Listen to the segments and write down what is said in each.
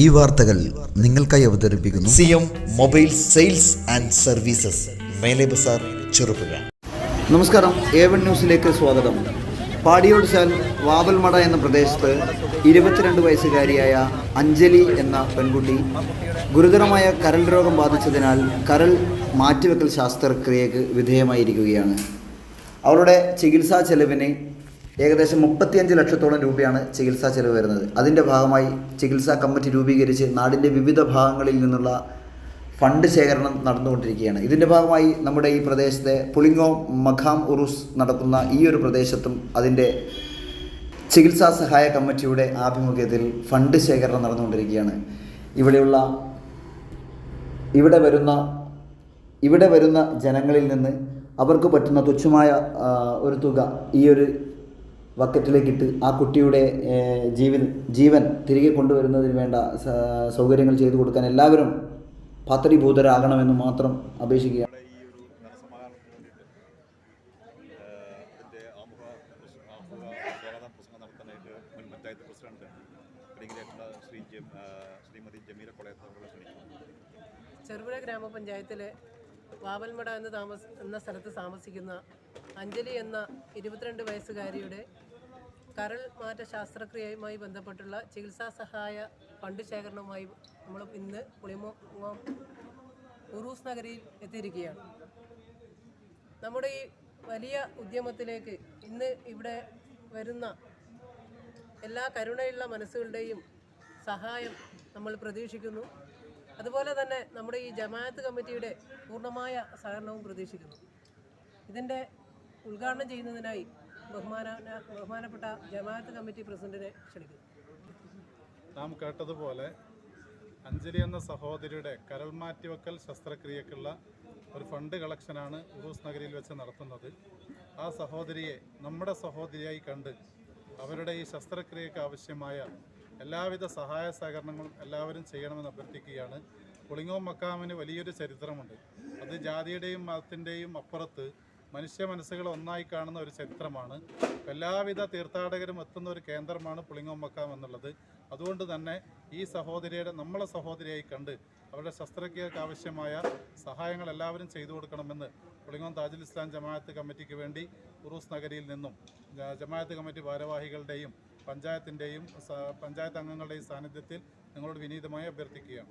ഈ വാർത്തകൾ നിങ്ങൾക്കായി അവതരിപ്പിക്കുന്നു. C M mobile sales and services മേലെ ബസാർ ചെറുപുഴ. നമസ്കാരം എ വൺ ന്യൂസിലേക്ക് സ്വാഗതം. പാടിയോട് ചാൽ വാവൽമട എന്ന പ്രദേശത്ത് ഇരുപത്തിരണ്ട് വയസ്സുകാരിയായ അഞ്ജലി എന്ന പെൺകുട്ടി ഗുരുതരമായ കരൾ രോഗം ബാധിച്ചതിനാൽ കരൾ മാറ്റിവെക്കൽ ശാസ്ത്രക്രിയക്ക് വിധേയമായിരിക്കുകയാണ്. അവരുടെ ചികിത്സാ ചെലവിന് ഏകദേശം മുപ്പത്തിയഞ്ച് ലക്ഷത്തോളം രൂപയാണ് ചികിത്സാ ചെലവ് വരുന്നത്. അതിന്റെ ഭാഗമായി ചികിത്സാ കമ്മിറ്റി രൂപീകരിച്ച് നാടിന്റെ വിവിധ ഭാഗങ്ങളിൽ നിന്നുള്ള ഫണ്ട് ശേഖരണം നടന്നുകൊണ്ടിരിക്കുകയാണ്. ഇതിന്റെ ഭാഗമായി നമ്മുടെ ഈ പ്രദേശത്തെ പുളിങ്ങോ മഖാം ഉറുസ് നടക്കുന്ന ഈ ഒരു പ്രദേശത്തും അതിന്റെ ചികിത്സാ സഹായ കമ്മിറ്റിയുടെ ആഭിമുഖ്യത്തിൽ ഫണ്ട് ശേഖരണം നടന്നുകൊണ്ടിരിക്കുകയാണ്. ഇവിടെയുള്ള ഇവിടെ വരുന്ന ഇവിടെ വരുന്ന ജനങ്ങളിൽ നിന്ന് അവർക്ക് പറ്റുന്ന തുച്ഛമായ ഒരു തുക ഈ ഒരു വക്കറ്റിലേക്കിട്ട് ആ കുട്ടിയുടെ ജീവൻ ജീവൻ തിരികെ കൊണ്ടുവരുന്നതിന് വേണ്ട സൗകര്യങ്ങൾ ചെയ്തു കൊടുക്കാൻ എല്ലാവരും പാത്രീഭൂതരാകണമെന്ന് മാത്രം അപേക്ഷിക്കുക ഈ ഒരു ധനസമാഹരണത്തിന് വേണ്ടിയിട്ട് അതിന്റെ ആമുഖ പ്രസ- ആമുഖ സ്വാഗത പ്രസംഗം നടത്താനായിട്ട് മുൻ പഞ്ചായത്ത് പ്രസിഡന്റ് ഡിഗ്രിയായിട്ടുള്ള ശ്രീ ശ്രീമതി ജമീല കൊളയത്ത് അവരുടെ ക്ഷണിക്കുന്നു. ചെറുപുഴ ഗ്രാമപഞ്ചായത്തിലെ വാവൽമട എന്ന താമസ എന്ന സ്ഥലത്ത് താമസിക്കുന്ന അഞ്ജലി എന്ന ഇരുപത്തിരണ്ട് വയസ്സുകാരിയുടെ കരൾ മാറ്റ ശാസ്ത്രക്രിയയുമായി ബന്ധപ്പെട്ടുള്ള ചികിത്സാ സഹായ ഫണ്ട് ശേഖരണവുമായി നമ്മൾ ഇന്ന് പുളിമോ ഉറൂസ് നഗരിയിൽ എത്തിയിരിക്കുകയാണ്. നമ്മുടെ ഈ വലിയ ഉദ്യമത്തിലേക്ക് ഇന്ന് ഇവിടെ വരുന്ന എല്ലാ കരുണയുള്ള മനസ്സുകളുടെയും സഹായം നമ്മൾ പ്രതീക്ഷിക്കുന്നു. അതുപോലെ തന്നെ നമ്മുടെ ഈ ജമാഅത്ത് കമ്മിറ്റിയുടെ പൂർണമായ സഹകരണവും പ്രതീക്ഷിക്കുന്നു. ഇതിന്റെ ഉദ്ഘാടനം ചെയ്യുന്നതിനായി ബഹുമാന ബഹുമാനപ്പെട്ട ജമാഅത്ത് കമ്മിറ്റി പ്രസിഡന്റിനെ ക്ഷണിക്കുന്നു. നാം കേട്ടതുപോലെ അഞ്ജലി എന്ന സഹോദരിയുടെ കരൾ മാറ്റിവെക്കൽ ശസ്ത്രക്രിയക്കുള്ള ഒരു ഫണ്ട് കളക്ഷനാണ് ഉറൂസ് നഗരിയിൽ വെച്ച് നടത്തുന്നത്. ആ സഹോദരിയെ നമ്മുടെ സഹോദരിയായി കണ്ട് അവരുടെ ഈ ശസ്ത്രക്രിയക്ക് ആവശ്യമായ എല്ലാവിധ സഹായ സഹകരണങ്ങളും എല്ലാവരും ചെയ്യണമെന്ന് അഭ്യർത്ഥിക്കുകയാണ്. പുളിങ്ങോ മക്കാമിന് വലിയൊരു ചരിത്രമുണ്ട്. അത് ജാതിയുടെയും മതത്തിന്റെയും അപ്പുറത്ത് മനുഷ്യ മനസ്സുകൾ ഒന്നായി കാണുന്ന ഒരു ചരിത്രമാണ്. എല്ലാവിധ തീർത്ഥാടകരും എത്തുന്ന ഒരു കേന്ദ്രമാണ് പുളിങ്ങോമ്പക്കാം എന്നുള്ളത്. അതുകൊണ്ട് തന്നെ ഈ സഹോദരിയുടെ നമ്മളെ സഹോദരിയായി കണ്ട് അവരുടെ ശസ്ത്രക്രിയക്ക് ആവശ്യമായ സഹായങ്ങൾ എല്ലാവരും ചെയ്തു കൊടുക്കണമെന്ന് പുളിങ്ങോം താജുൽ ഇസ്ലാം ജമാഅത്ത് കമ്മിറ്റിക്ക് വേണ്ടി ഉറൂസ് നഗരിയിൽ നിന്നും ജമാഅത്ത് കമ്മിറ്റി ഭാരവാഹികളുടെയും പഞ്ചായത്തിന്റെയും പഞ്ചായത്ത് അംഗങ്ങളുടെയും സാന്നിധ്യത്തിൽ നിങ്ങളോട് വിനീതമായി അഭ്യർത്ഥിക്കുകയാണ്.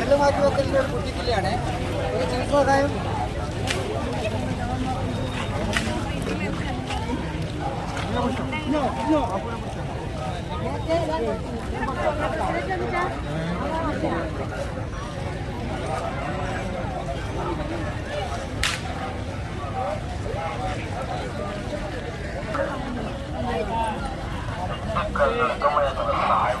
കരൾ മാറ്റി വെക്കലിൻ്റെ ഒരു കുട്ടിക്കില്ലാണേ ഒരു ചികിത്സ സഹായം സഹായം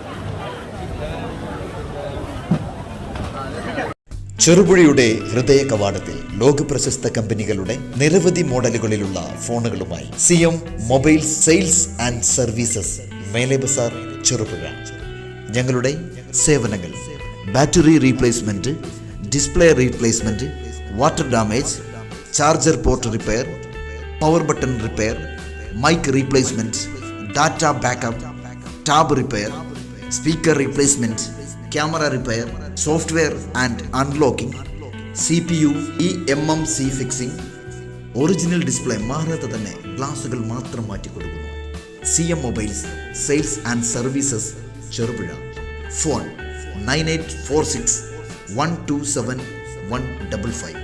ചെറുപുഴയുടെ ഹൃദയ കവാടത്തിൽ ലോക പ്രശസ്ത കമ്പനികളുടെ നിരവധി മോഡലുകളിലുള്ള ഫോണുകളുമായി C M mobile sales and services മേലെ ബസാർ ചെറുപുഴ. ഞങ്ങളുടെ സേവനങ്ങൾ. Battery replacement display replacement water damage charger port repair power button repair mic replacement data backup tab repair speaker replacement camera repair software and unlocking C P U E M M C fixing original display മാറാതെ തന്നെ ഗ്ലാസുകൾ മാത്രം മാറ്റി കൊടുക്കുന്നു C M mobiles sales and services Cherupuzha. Phone nine eight four six one two seven one double five.